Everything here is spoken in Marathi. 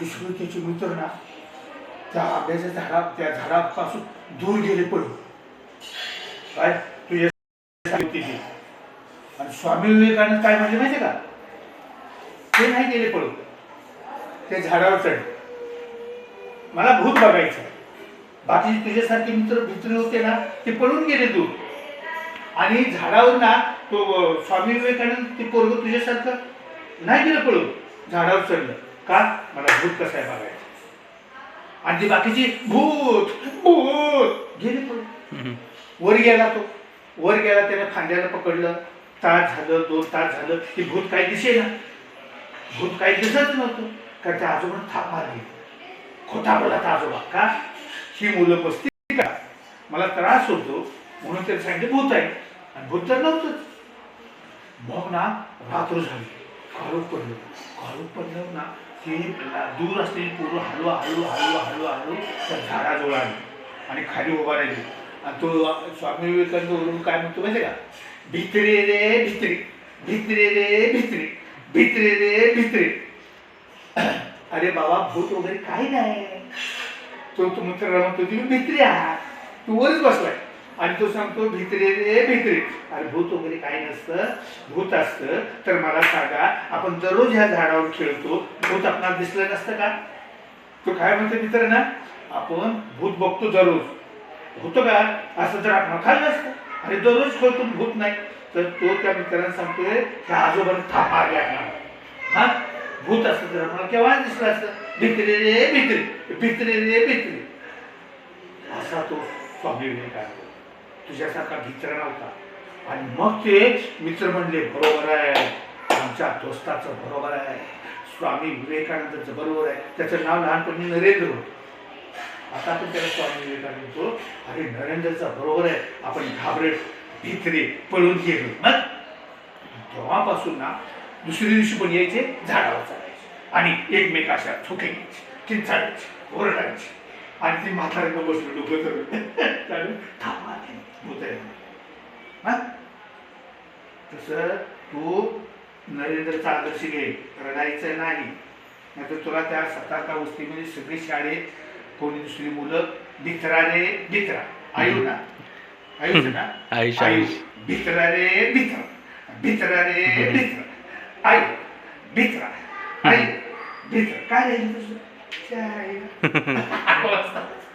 की सगळी मित्र ना त्या आंब्याच्या झाडा त्या झाडापासून दूर गेले पडून काय? तुझ्या होती आणि स्वामी विवेकानंद काय म्हणले माहिती का? ते नाही गेले पळू त्या झाडावर चढले मला भूत बघायचं. बाकी तुझ्यासारखे मित्र मित्र होते ना ते पळून गेले दूर. आणि झाडावर ना तो स्वामी विवेकानंद ते पोरग तुझ्यासारखं नाही गेलं पळून. झाडावर चढलं. का? मला भूत कसं आहे बघायचं? आणि ती बाकीची भूत भूत. गेले पळून वर गेला तो. वर गेला त्याने खांद्याला पकडलं. तास झालं दोन तास झालं. ती भूत काही दिसे ना भूत काही दिसत नव्हतं. का त्या आजोबानं थाप मारली. खोटा बोला आजोबा. का? ही मुलं बसती का? मला त्रास होतो. म्हणून त्याला सांगितलं भूत आहे. आणि भूत तर नव्हतंच. मग ना रात्र झाली. काळोख पडलं. काळोख पडलं ना ती दूर असलेली पूर्ण हळू हळू हळू हळू हळू त्या झाडाजवळ आली. आणि खाली उभा राहिली. आणि तो स्वामी विवेकानंद वरून काय म्हणतो माहिती का? भित्रे रे भित्री. भित्रे रे भित्री. भित्रे रे भित्री. अरे बाबा भूत वगैरे काही नाही. तो तो मित्र म्हणतो तुम्ही भित्री आहात. तू वरच बसलाय. आणि तो सांगतो भित्रे रे भित्रे. अरे भूत वगैरे काही नसतं भूत असतं. तर मला सांगा आपण दररोज ह्या झाडावर खेळतो भूत आपणाला दिसलं नसतं का? तो काय म्हणतो मित्र ना आपण भूत बघतो दररोज. होतं का? असं जर आपण खाल्लं असतं. आणि दररोज खेळतो भूत नाही. तर तो त्या मित्रांना सांगतोय त्या आजोबाने थाप मारली हा? भूत असतं तर आपल्याला केव्हा दिसलं असतं? भित्रे रे भित्रे. भित्रे रे भित्रे. असा तो स्वामी विवेकानंद. तुझ्यासारखा भित्र नव्हता. आणि मग ते मित्र म्हणले बरोबर आहे. आमच्या दोस्ताचं बरोबर आहे. स्वामी विवेकानंदाचं बरोबर आहे. त्याचं नाव लहानपणी नरेंद्र होतं. आता पण त्याला स्वामी विवेकानंद म्हणतो अरे नरेंद्रचा बरोबर आहे. आपण घाबरट भित्रे पळून गेलो. मग तेव्हापासून ना दुसऱ्या दिवशी पण यायचे झाडावर चालायचे. आणि एकमेक अशा थुके घ्यायचे किंचाळायचे ओरडायचे. आणि ती म्हाताऱ्यानं बसलो डोकं चालू भूत आहे तसं तू नरेंद्रचा आदर्श घे रडायचं नाही. नाहीतर तुला त्या सातारका वस्तीमध्ये सगळी शाळेत कोणी दुसरी मुलं भित्रा. रे भित्रा आयु ना आयुष. ना आयुष, आयु आयुष. भित्रा. रे भित्रा. भित्रा रे भित्रा. आयु भित्रा. आयु भित्रा काय राहिलं तुझं.